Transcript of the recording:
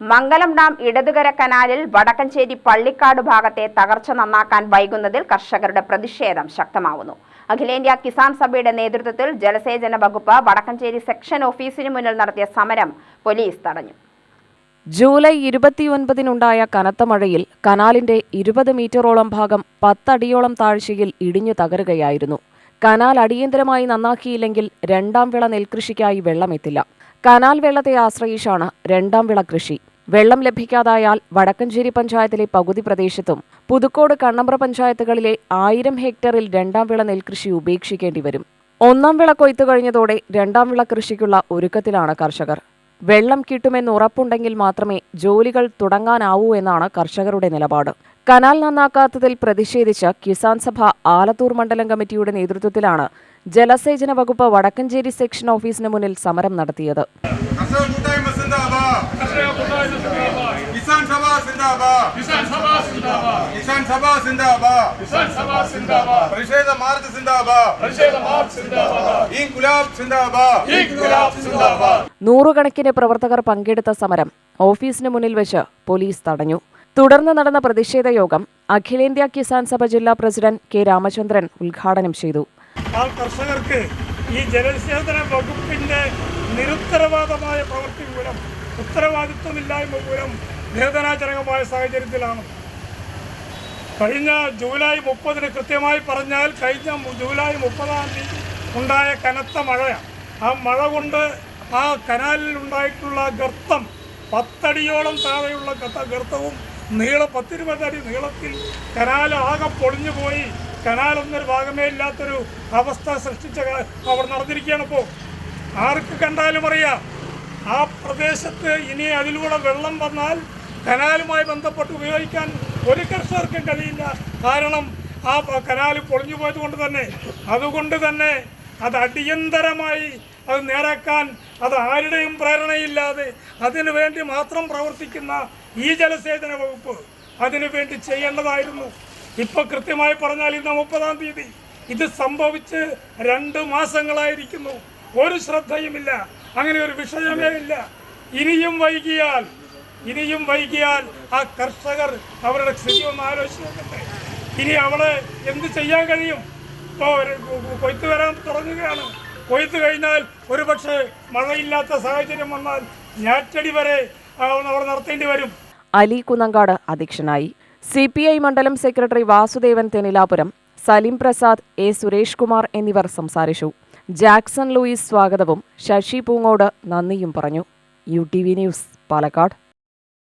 മംഗലം dam ഇടതുകര കനാലിൽ വടക്കഞ്ചേരി പള്ളിക്കാട് ഭാഗത്തെ തകർച്ച നന്നാക്കാൻ വൈകുന്നതിൽ കർഷകരുടെ പ്രതിഷേധം ശക്തമാവുന്നു. അഖിലേന്ത്യാ കിസാൻ സഭയുടെ നേതൃത്വത്തിൽ ജലസേചന വകുപ്പ് വടക്കഞ്ചേരി സെക്ഷൻ ഓഫീസിന് മുന്നിൽ നടത്തിയ സമരം പോലീസ് തടഞ്ഞു. ജൂലൈ ഇരുപത്തിയൊൻപതിനുണ്ടായ കനത്ത മഴയിൽ കനാലിന്റെ ഇരുപത് മീറ്ററോളം ഭാഗം പത്തടിയോളം താഴ്ചയിൽ ഇടിഞ്ഞു തകരുകയായിരുന്നു. കനാൽ അടിയന്തരമായി നന്നാക്കിയില്ലെങ്കിൽ രണ്ടാം വിള നെൽകൃഷിക്കായി വെള്ളമെത്തില്ല. കനാൽ വെള്ളത്തെ ആശ്രയിച്ചാണ് രണ്ടാം വിള കൃഷി. വെള്ളം ലഭിക്കാതായാൽ വടക്കഞ്ചേരി പഞ്ചായത്തിലെ പകുതി പ്രദേശത്തും പുതുക്കോട് കണ്ണമ്പ്ര പഞ്ചായത്തുകളിലെ ആയിരം ഹെക്ടറിൽ രണ്ടാം വിള നെൽകൃഷി ഉപേക്ഷിക്കേണ്ടി വരും. ഒന്നാം വിള കൊയ്ത്തു കഴിഞ്ഞതോടെ രണ്ടാം വിള കൃഷിക്കുള്ള ഒരുക്കത്തിലാണ് കർഷകർ. വെള്ളം കിട്ടുമെന്ന് ഉറപ്പുണ്ടെങ്കിൽ മാത്രമേ ജോലികൾ തുടങ്ങാനാവൂ എന്നാണ് കർഷകരുടെ നിലപാട്. കനാൽ നന്നാക്കാത്തതിൽ പ്രതിഷേധിച്ച് കിസാൻ സഭ ആലത്തൂർ മണ്ഡലം കമ്മിറ്റിയുടെ നേതൃത്വത്തിലാണ് ജലസേചന വകുപ്പ് വടക്കഞ്ചേരി സെക്ഷൻ ഓഫീസിന് മുന്നിൽ സമരം നടത്തിയത്. നൂറുകണക്കിന് പ്രവർത്തകർ പങ്കെടുത്ത സമരം ഓഫീസിന് മുന്നിൽ വെച്ച് പോലീസ് തടഞ്ഞു. തുടർന്ന് നടന്ന പ്രതിഷേധ യോഗം അഖിലേന്ത്യാ കിസാൻ സഭ ജില്ലാ പ്രസിഡന്റ് കെ രാമചന്ദ്രൻ ഉദ്ഘാടനം ചെയ്തു. ആ കർഷകർക്ക് ഈ ജലസേചന വകുപ്പിന്റെ നിരുത്തരവാദമായ പ്രവൃത്തി മൂലം ഉത്തരവാദിത്വമില്ലായ്മ മൂലം വേദനാജനകമായ സാഹചര്യത്തിലാണ്. കഴിഞ്ഞ ജൂലൈ മുപ്പതിന് കൃത്യമായി പറഞ്ഞാൽ കഴിഞ്ഞ ജൂലൈ മുപ്പതാം തീയതി ഉണ്ടായ കനത്ത മഴയാണ്. ആ മഴ കൊണ്ട് ആ കനാലിൽ ഉണ്ടായിട്ടുള്ള ഗർത്തം പത്തടിയോളം താഴെയുള്ള ഗർത്തവും നീളം പത്തിരുപതടി നീളത്തിൽ കനാൽ ആകെ പൊളിഞ്ഞു പോയി കനാൽ എന്നൊരു ഭാഗമേ ഇല്ലാത്തൊരു അവസ്ഥ സൃഷ്ടിച്ച അവിടെ നടന്നിരിക്കുകയാണ് ഇപ്പോൾ ആർക്ക് കണ്ടാലും അറിയാം. ആ പ്രദേശത്ത് ഇനി അതിലൂടെ വെള്ളം വന്നാൽ കനാലുമായി ബന്ധപ്പെട്ട് ഉപയോഗിക്കാൻ ഒരു കർഷകർക്കും കഴിയില്ല. കാരണം ആ കനാൽ പൊളിഞ്ഞു പോയത് കൊണ്ട് തന്നെ. അതുകൊണ്ട് തന്നെ അത് അടിയന്തരമായി അത് നേരാക്കാൻ അത് ആരുടെയും പ്രേരണയില്ലാതെ അതിനു വേണ്ടി മാത്രം പ്രവർത്തിക്കുന്ന ഈ ജലസേചന വകുപ്പ് അതിനു വേണ്ടി ചെയ്യേണ്ടതായിരുന്നു. ഇപ്പൊ കൃത്യമായി പറഞ്ഞാൽ ഇന്ന് മുപ്പതാം തീയതി. ഇത് സംഭവിച്ച് രണ്ട് മാസങ്ങളായിരിക്കുന്നു. ഒരു ശ്രദ്ധയുമില്ല. അങ്ങനെ ഒരു വിഷയമേ ഇല്ല. ഇനിയും വൈകിയാൽ ഇനിയും വൈകിയാൽ ആ കർഷകർ അവരുടെ സ്ഥിതി ഒന്ന് ആലോചിച്ചിട്ടുണ്ട് ഇനി അവളെ എന്ത് ചെയ്യാൻ കഴിയും? ഇപ്പോൾ കൊയ്ത്ത് വരാൻ തുടങ്ങുകയാണ്. കൊയ്ത്ത് കഴിഞ്ഞാൽ ഒരുപക്ഷെ മഴയില്ലാത്ത സാഹചര്യം വന്നാൽ ഞാറ്റടി വരെ അവർ നടത്തേണ്ടി വരും. അലി കുന്നങ്കാട് അധ്യക്ഷനായി സി പി ഐ മണ്ഡലം സെക്രട്ടറി വാസുദേവൻ തെനിലാപുരം സലീം പ്രസാദ് എ സുരേഷ് കുമാർ എന്നിവർ സംസാരിച്ചു. ജാക്സൺ ലൂയിസ് സ്വാഗതവും ശശി പൂങ്ങോട് നന്ദിയും പറഞ്ഞു. U T V news Palakkad.